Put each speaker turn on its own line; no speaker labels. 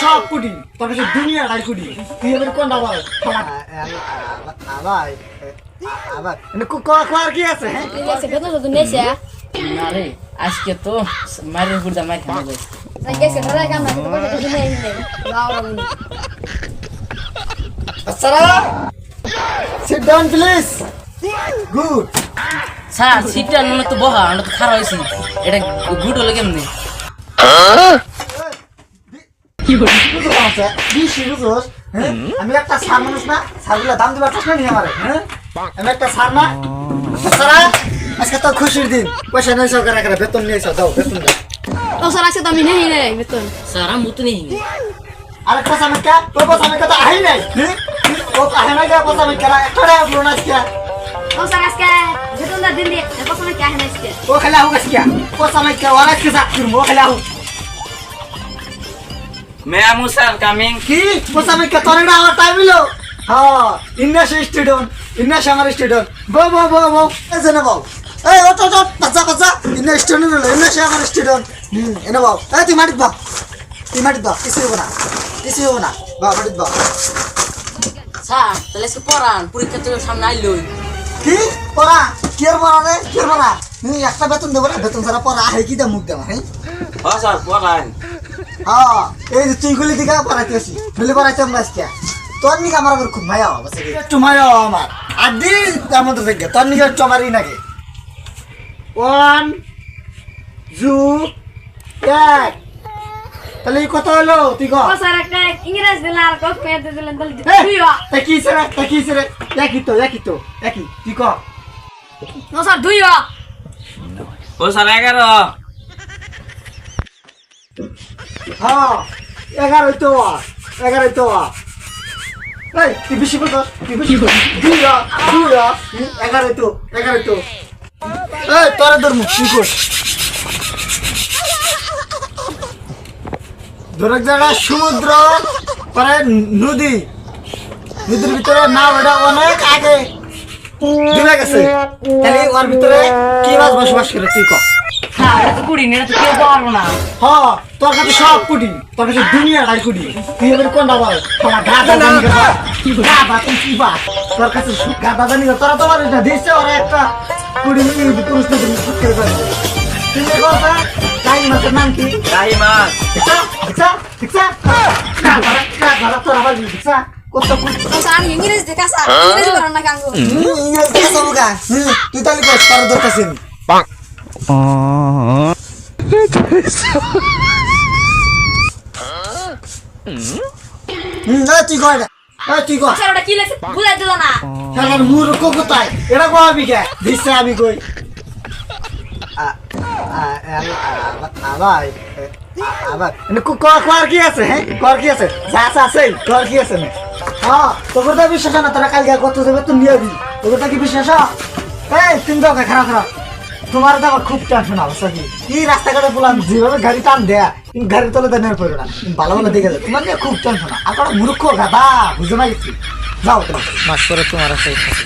সব কুটি তোর কাছে দুনিয়া আড়াই কুটি তুই এবার বল আবার হ্যাঁ
আজকে তো মারের গুড়া মার খাওয়া যায়
sit down please
স্যার সিটটা নুনে তো বহা আমরা তো খারাপ হয়েছি। এটা গুড হলো কেমনি?
আমি একটা সার মানুষ না সারগুলো দাম দিবার প্রশ্ন নিয়ে আমার হ্যাঁ আমি একটা সার না। সারা আজকে তো খুশির দিন। পয়সা নয় সরকার একটা বেতন নিয়ে এসো দাও বেতন দাও।
Oh, salah sih tapi ini ini betul.
Sir আমি তো নেই।
আরেকটা সামিকা তোর সামিকা তো আহি নাই? ও আহে নাই গা সামিকা কেলা একটা না আজকে।
Oh, salah sekali.
কি খেলা হোক
মেয়া মুসার কামিং
কি ও সামিকা তোর এটা আমার টাইম হলো হ্যাঁ ইন্নাস স্টুডেন্ট ইন্নাস আমার স্টুডেন্ট বো বো বো বো এই না বল এই ও তো তো বাচ্চা বাচ্চা ইন্নাস স্টুডেন্ট হলো ইন্নাস আমার স্টুডেন্ট এনে বল এই তুই মাটিত বা তুই মাটিত বা কিছু হব না কিছু হব না বা মাটিত বা
স্যার তাহলে আজকে পড়ান পরীক্ষা তো সামনে আইলই
কি? পড়া? কি আর পড়া রে? কি আর পড়া? হুম একটা বেতন দেবো না বেতন ছাড়া পড়া আহে কি দে মুখ দেওয়া হ্যাঁ?
হ্যাঁ স্যার
হ্যাঁ এই যে তুই গুলি দিকে পড়াইতে আসি। গুলি পড়াইতে আমরা আজকে। তোর নিকে আমার আবার খুব মায়া হবে একটু মায়া আমার। আর দিন তার মধ্যে থেকে তোর নিকে একটু আমারই নাকি। ওয়ান জু এক। তাহলে কথা হলো তুই কর
Oh, salah kayak Inggris dilar kok kayak itu dilar
এই,
dulu. Iya.
তা কি? রে তা কি রে একই তো একই তো একই। তুই কর
Oh, salah dulu ya.
ও স্যার এগারো।
হ্যাঁ এগারোই তো এগারোই তো এই তুই বেশি বলছ তুই বেশি দুইয়া দুইয়া এগারোই তো এগারোই তো। এই তোরা ধর্ম তুই কর ধর এক জায়গায় সমুদ্র পরে নদী। নদীর ভিতরে নাও এটা অনেক আগে ডুবে গেছে। তাহলে ওর ভিতরে কি মাছ বসবাস করে তুই কর
স্যার এটা তো কুড়ি না এটা তো কেউ পারব না।
হ তোর কাছে সব কুটি তোর কাছে দুনিয়া আড়াই কুটি তুই এবার কোনটা বল? তোমার গাদা জানি গাদা তুই কি বা তোর কাছে গাদা জানি তোরা তোমার দিচ্ছে ওরা একটা কুড়ি পুরুষ না সুখ করে যে মাছের নাম কি
রাহি মাছ
দেখছা দেখছা দেখছা গাদা গাদা তোর আবার দেখছা কত কুটি
salah Inggris di kasar. Inggris orang
ইংরেজি কে সবগা তুই তাহলে কস তোর দরকার আছে হুম এই তুই কয় এটা কো আমি কই আছে হ্যাঁ আছে? আছে আছে আছে তুমি তো খারাপ খারাপ তোমার তো আমার খুব টেনশন অবস্থা কি এই রাস্তাঘাটে বললাম যেভাবে গাড়ি টান দেয়া তুমি গাড়ির তলে দেনের পড়বে না। ভালো ভালো দেখে যাও তোমার নিয়ে খুব টেনশন আর কোনো মূর্খ গাদা বুঝে না যাও তুমি মাস করে তোমার আছে।